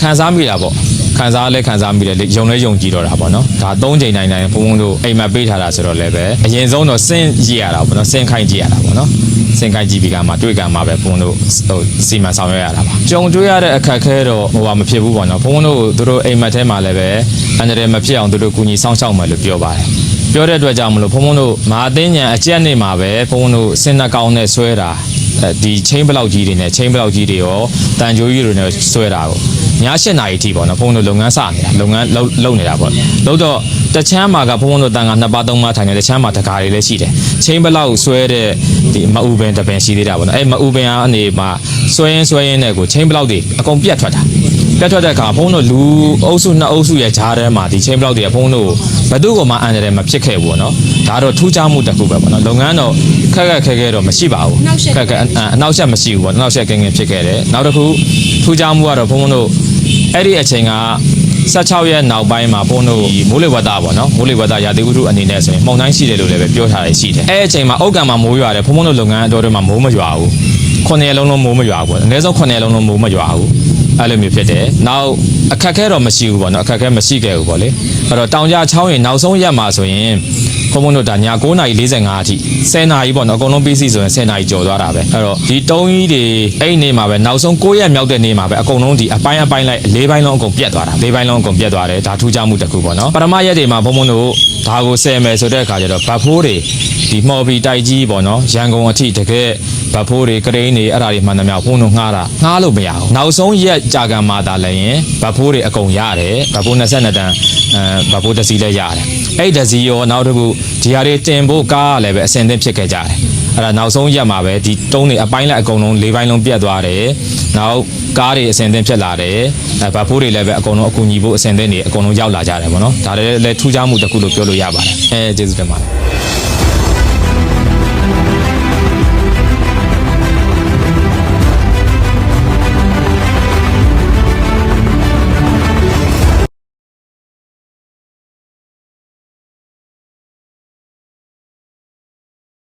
ခံစားမိတာပေါ့ခံစားလဲခံစားမိတယ်လေယုံလဲယုံကြည်တော့တာပေါ့နော်ဒါ၃ချိန်တိုင်းတိုင်းဘုံဘုံတို့အိမ်မှာပေးထားတာဆိုတော့လည်းပဲအရင်ဆုံးတော့စင့်ကြည့်ရတာပေါ့နော်စင့်ခိုင်းကြည့်ရတာပေါ့နော်စင့်ခိုင်းကြည့်ပြီးကမှတွေ့ကမှပဲဘုံတို့ဟိုစီမံဆောင်ရွက်ရတာပါကြုံတွေ့ရတဲ့အခက်အခဲတော့ဟိုဟာမဖြစ်ဘူးပေါ့နော်ဘုံဘုံတို့သူတို့အိမ်မက်ထဲမှာလည်းပဲအန္တရာယ်မဖြစ်အောင်သူတို့ကူညီစောင့်ရှောက်မယ်လို့ပြောပါတယ်ပြောတဲ့အတွက်ကြောင့်မလို့ဘုံဘုံတို့မဟာအသိဉာဏ်အကျက်နေမှာပဲဘုံဘုံတို့စင်နှကောင်းနဲ့ဆွဲတာ အဲဒီချင်းဘလောက်ကြီးတွေနဲ့ချင်းဘလောက်ကြီးတွေရောတန်ကြိုးကြီးတွေနဲ့ဆွဲတာကိုည၈နာရီအထိပေါ့နော်ဘုံဘုံတို့လုပ်ငန်းစနေတာလုပ်ငန်းလုပ်လုပ်နေတာပေါ့လုပ်တော့တချမ်းမှာကဘုံဘုံတို့တန်ခါနှစ်ပါးသုံးပါးထိုင်နေတချမ်းမှာတကားတွေလည်းရှိတယ်ချင်းဘလောက်ဆွဲတဲ့ဒီမအူပင်တပင်ရှိသေးတာပေါ့နော်အဲမအူပင်ကနေမှဆွဲရင်းဆွဲရင်းနဲ့ကိုချင်းဘလောက်တွေအကုန်ပြတ်ထွက်တာ ပြတ်ထွက်တဲ့အခါဘုန်းတို့လူအုပ်စုနှစ်အုပ်စုရဲ့ဂျားထဲမှာဒီချင်းဘလောက်တွေကဘုန်းတို့ဘယ်သူ့ကိုမှအန်တယ်မဖြစ်ခဲ့ဘူးပေါ့နော်ဒါတော့ထူးခြားမှုတစ်ခုပဲပေါ့နော်လုပ်ငန်းတော့ခက်ခက်ခဲခဲတော့မရှိပါဘူးခက်ခက်အနောက်ဆက်မရှိဘူးပေါ့နောက်ဆက်ကင်းကင်းဖြစ်ခဲ့တယ်နောက်တစ်ခုထူးခြားမှုကတော့ဘုန်းတို့အဲ့ဒီအချိန်က16ရက်နောက်ပိုင်းမှာဘုန်းတို့မိုးလေဝသပေါ့နော်မိုးလေဝသရာသီဥတုအနေနဲ့ဆိုရင်မှုန်တိုင်းရှိတယ်လို့လည်းပဲပြောထားရရှိတယ်အဲ့အချိန်မှာအုတ်ကံမှာမိုးရွာတယ်ဘုန်းဘုန်းတို့လုပ်ငန်းအတော်တွေမှာမိုးမရွာဘူးခုနှစ်ရက်လုံးလုံးမိုးမရွာဘူးပေါ့အနည်းဆုံးခုနှစ်ရက်လုံးလုံးမိုးမရွာဘူး အဲ့လိုမျိုးဖြစ်တယ်။နောက်အခက်အခဲတော့မရှိဘူးပေါ့နော်အခက်အခဲမရှိခဲ့ဘူးပေါ့လေ။အဲ့တော့တောင်ကြချောင်းရင်နောက်ဆုံးရက်မှာဆိုရင်ဘုံဘုံတို့ဒါည9:45အထိ10နာရီပေါ့နော်အကုန်လုံးပြီးစီဆိုရင်10နာရီကျော်သွားတာပဲ။အဲ့တော့ဒီတုံးကြီးတွေအဲ့ဒီနေ့မှာပဲနောက်ဆုံး9ရက်မြောက်တဲ့နေ့မှာပဲအကုန်လုံးဒီအပိုင်းအပိုင်းလိုက်၄ပိုင်းလုံးအကုန်ပြတ်သွားတာ၄ပိုင်းလုံးအကုန်ပြတ်သွားတယ်ဒါထူးခြားမှုတစ်ခုပေါ့နော်။ပထမရက်တွေမှာဘုံဘုံတို့ဒါကိုဆယ်မယ်ဆိုတဲ့အခါကျတော့ဗတ်ဖိုးတွေဒီမော်ဘီတိုက်ကြီးပေါ့နော်ရန်ကုန်အထိတကယ်ဗတ်ဖိုးတွေကရိန်းတွေအဲ့ဒါတွေမှန်သမျှဘုံတို့ငှားတာငှားလို့မရဘူးနောက်ဆုံးရက်ကြာကံမှာသာလည်းရင်ဗတ်ဖိုးတွေအကုန်ရတယ်ဗတ်ဖိုး22တန်းအဲဗတ်ဖိုးတစ်စီးလည်းရတယ်အဲ့ဒီတစ်စီးရောနောက်တစ်ခုဒီဟာတွေတင်ဖို့ကားကလည်းပဲအစင်သင့်ဖြစ်ခဲ့ကြတယ်အဲ့ဒါနောက်ဆုံးရက်မှာပဲဒီတုံးတွေအပိုင်းလိုက်အကုန်လုံး၄ပိုင်းလုံးပြတ်သွားတယ်နောက်ကားတွေအစင်သင့်ဖြစ်လာတယ်အဲဗတ်ဖိုးတွေလည်းပဲအကုန်လုံးအကူညီဖို့အစင်သင့်တွေအကုန်လုံးရောက်လာကြတယ်ပေါ့နော်ဒါလည်းလည်းထူးခြားမှုတစ်ခုလို့ပြောလို့ရပါတယ်အဲကျေးဇူးတင်ပါတယ်